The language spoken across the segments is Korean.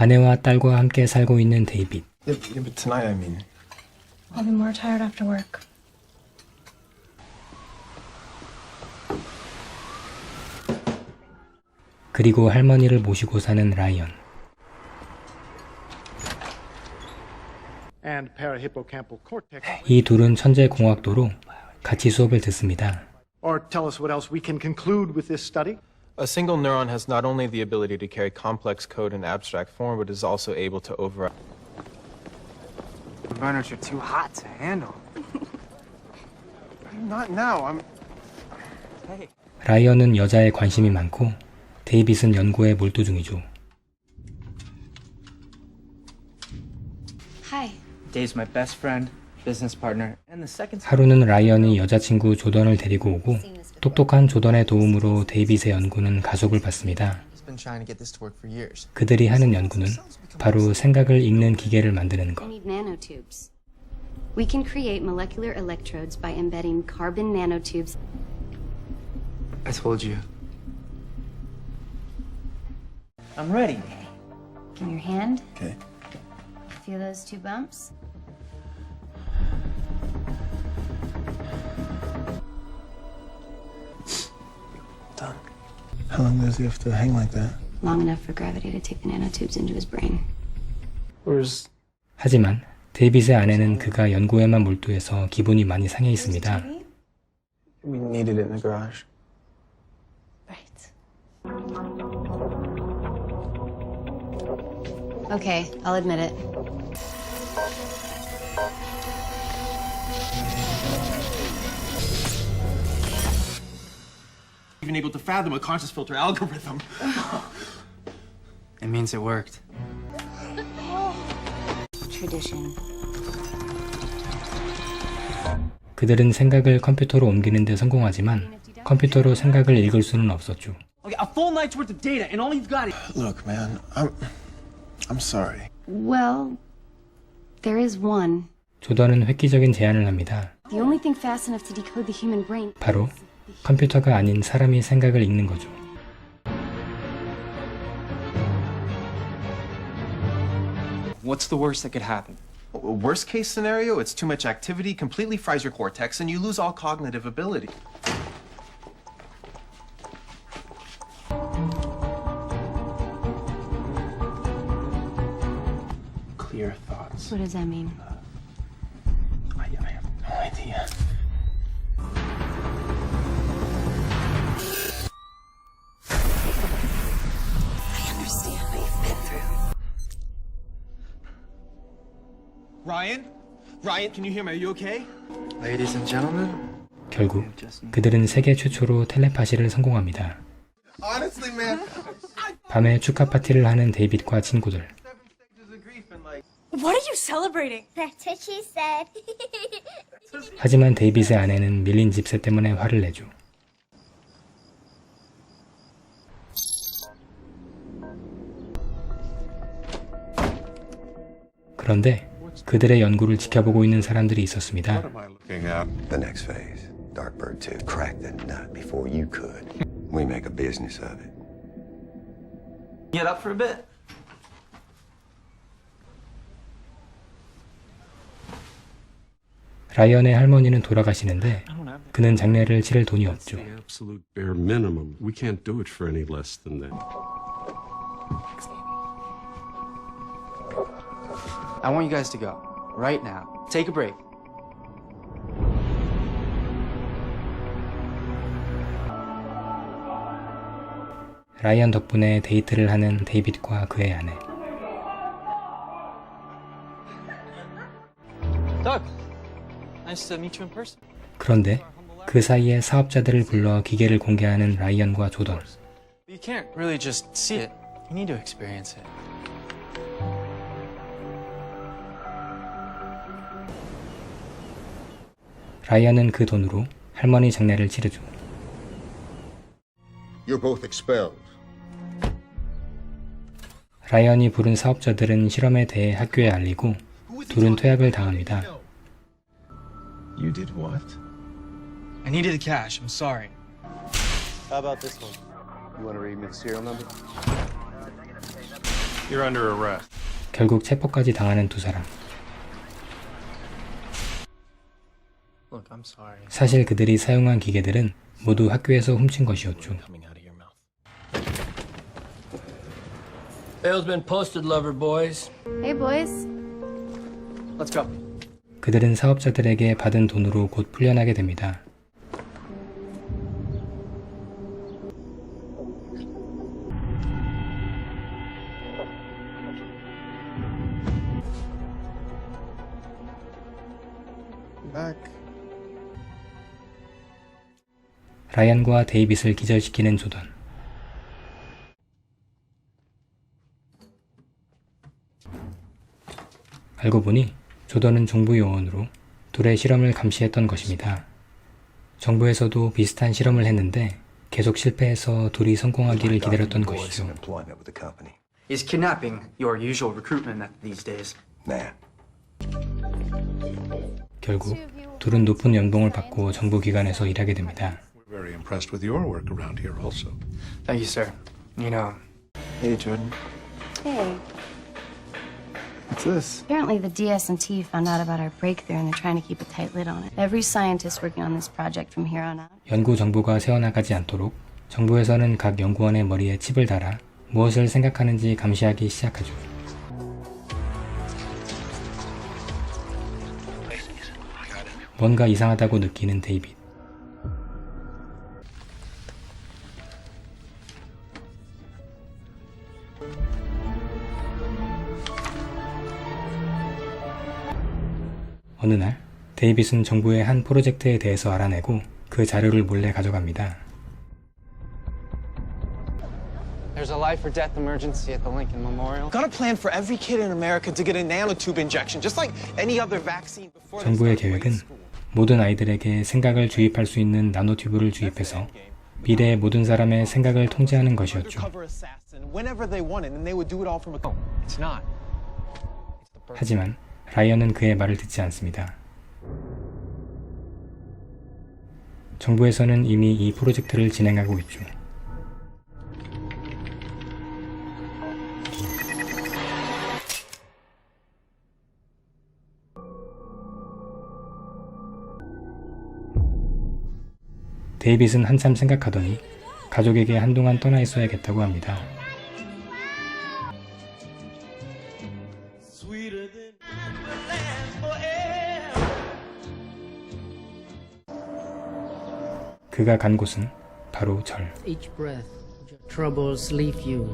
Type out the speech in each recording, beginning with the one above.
아내와 딸과 함께 살고 있는 데이빗. Yeah, yeah, but tonight, I mean. I'll be more tired after work. 그리고 할머니를 모시고 사는 라이언. and parahippocampal cortex, 이 둘은 천재 공학도로 같이 수업을 듣습니다. or tell us what else we can conclude with this study. A single neuron has not only the ability to carry complex code in abstract form, but is also able to override. Burners are too hot to handle. Not now. I'm. 라이언은 여자에 관심이 많고 데이빗은 연구에 몰두 중이죠. Hi. Dave's my best friend, business partner, and the second. 하루는 라이언이 여자친구 조던을 데리고 오고 똑똑한 조던의 도움으로 데이빗의 연구는 가속을 받습니다. 그들이 하는 연구는 바로 생각을 읽는 기계를 만드는 것. We can create molecular electrodes by embedding carbon nanotubes I told you. I'm ready. in your hand. Okay. Feel those two bumps? How long does he have to hang like that? Long enough for gravity to take the nanotubes into his brain. Where's. 하지만 데이빗의 아내는 그가 연구에만 몰두해서 기분이 많이 상해 있습니다. We needed it in the garage. Right. Okay, I'll admit it. Even able to fathom a conscious filter algorithm. It means it worked. Tradition. 그들은 생각을 컴퓨터로 옮기는 데 성공하지만 컴퓨터로 생각을 읽을 수는 없었죠. Okay, a full night's worth of data, and all you've got is. Look, man. I'm. I'm sorry. Well, there is one. 조던은 획기적인 제안을 합니다. The only thing fast enough to decode the human brain. 바로 컴퓨터가 아닌 사람이 생각을 읽는 거죠. What's the worst that could happen? Worst case scenario, it's too much activity, completely fries your cortex, and you lose all cognitive ability. Clear thoughts. What does that mean? Ryan? Ryan, can you hear me? Are you okay? Ladies and gentlemen, 결국 그들은 세계 최초로 텔레파시를 성공합니다. Honestly, man. 밤에 축하 파티를 하는 데이빗과 친구들. What are you celebrating? That's what she said. 하지만 데이빗의 아내는 밀린 집세 때문에 화를 내죠. 그런데 그들의 연구를 지켜보고 있는 사람들이 있었습니다. The next phase. Darkbird 2. Crack the nut before you could. We make a business of it. get up for a bit. 라이언의 할머니는 돌아가시는데 그는 장례를 치를 돈이 없죠. I want you guys to go right now. Take a break. 라이언 덕분에 데이트를 하는 데이빗과 그의 아내. Doug, nice to meet you in person. 그런데 그 사이에 사업자들을 불러 기계를 공개하는 라이언과 조던. You can't really just see it. You need to experience it. 라이언은 그 돈으로 할머니 장례를 치르죠. You're both expelled. 라이언이 부른 사업자들은 실험에 대해 학교에 알리고 둘은 퇴학을 당합니다. You did what? I needed the cash. I'm sorry. How about this one? You want to read me the serial number? You're under arrest. 결국 체포까지 당하는 두 사람. 사실 그들이 사용한 기계들은 모두 학교에서 훔친 것이었죠. Coming out of your mouth. Bail's been posted, lover boys. Hey, boys. Let's go. 그들은 사업자들에게 받은 돈으로 곧 풀려나게 됩니다. 라이언과 데이빗을 기절시키는 조던. 알고 보니 조던은 정부 요원으로 둘의 실험을 감시했던 것입니다. 정부에서도 비슷한 실험을 했는데 계속 실패해서 둘이 성공하기를 기다렸던 것이죠. Is kidnapping your usual recruitment method these days? Nah. 결국 둘은 높은 연봉을 받고 정부 기관에서 일하게 됩니다. Very impressed with your work around here also. Thank you, sir. You know, Hey, Jordan. Hey. What's this? Apparently, the DS&T found out about our breakthrough and they're trying to keep a tight lid on it. Every scientist working on this project from here on out. 연구 정보가 새어나가지 않도록 정부에서는 각 연구원의 머리에 칩을 달아 무엇을 생각하는지 감시하기 시작하죠. 뭔가 이상하다고 느끼는 데이빗. 어느 날 데이빗은 정부의 한 프로젝트에 대해서 알아내고 그 자료를 몰래 가져갑니다. there's a life or death emergency at the Lincoln Memorial. Got a plan for every kid in America to get a nanotube injection, just like any other vaccine before 정부의 계획은. 모든 아이들에게 생각을 주입할 수 있는 나노튜브를 주입해서 미래의 모든 사람의 생각을 통제하는 것이었죠. Undercover assassin, whenever they wanted, and they would do it all from a. It's not. 하지만 라이언은 그의 말을 듣지 않습니다. 정부에서는 이미 이 프로젝트를 진행하고 있죠. 데이빗은 한참 생각하더니 가족에게 한동안 떠나 있어야겠다고 합니다. 그가 간 곳은 바로 절. Each breath, your troubles leave you.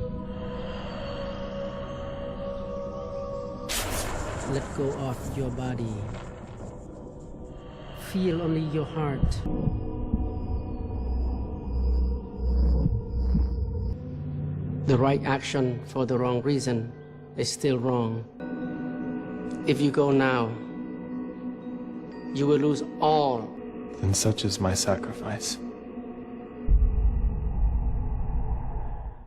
Let go of your body. Feel only your heart. The right action for the wrong reason is still wrong. If you go now, you will lose all Then such is my sacrifice.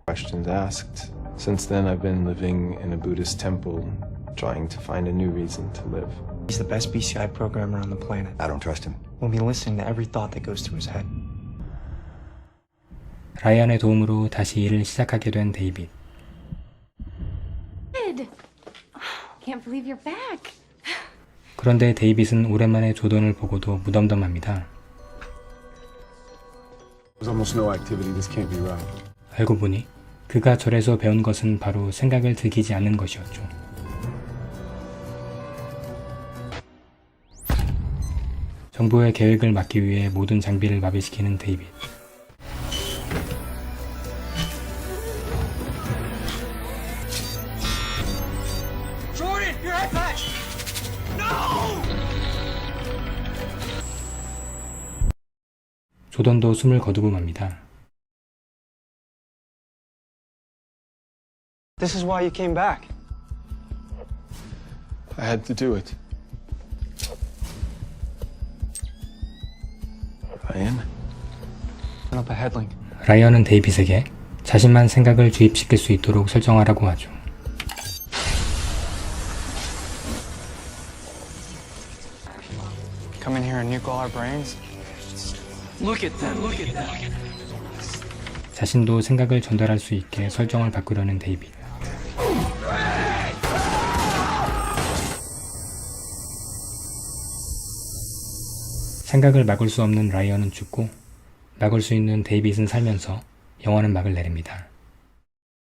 Questions asked. Since then, I've been living in a Buddhist temple, trying to find a new reason to live. He's the best BCI programmer on the planet. I don't trust him. We'll be listening to every thought that goes through his head. 라이언의 도움으로 다시 일을 시작하게 된 데이빗. Good. Can't believe you're back. 그런데 데이빗은 오랜만에 조던을 보고도 무덤덤합니다. There's almost no activity. This can't be right. 알고 보니 그가 절에서 배운 것은 바로 생각을 들키지 않는 것이었죠. 정부의 계획을 막기 위해 모든 장비를 마비시키는 데이빗. 조던도 숨을 거두고 맙니다. This is why you came back. I had to do it. Ryan? Up a headlink. 라이언은 데이빗에게 자신만 생각을 주입시킬 수 있도록 설정하라고 하죠. Come in here and nuke all our brains. 자신도 생각을 전달할 수 있게 설정을 바꾸려는 데이빗. 생각을 막을 수 없는 라이언은 죽고 막을 수 있는 데이빗은 살면서 영화는 막을 내립니다.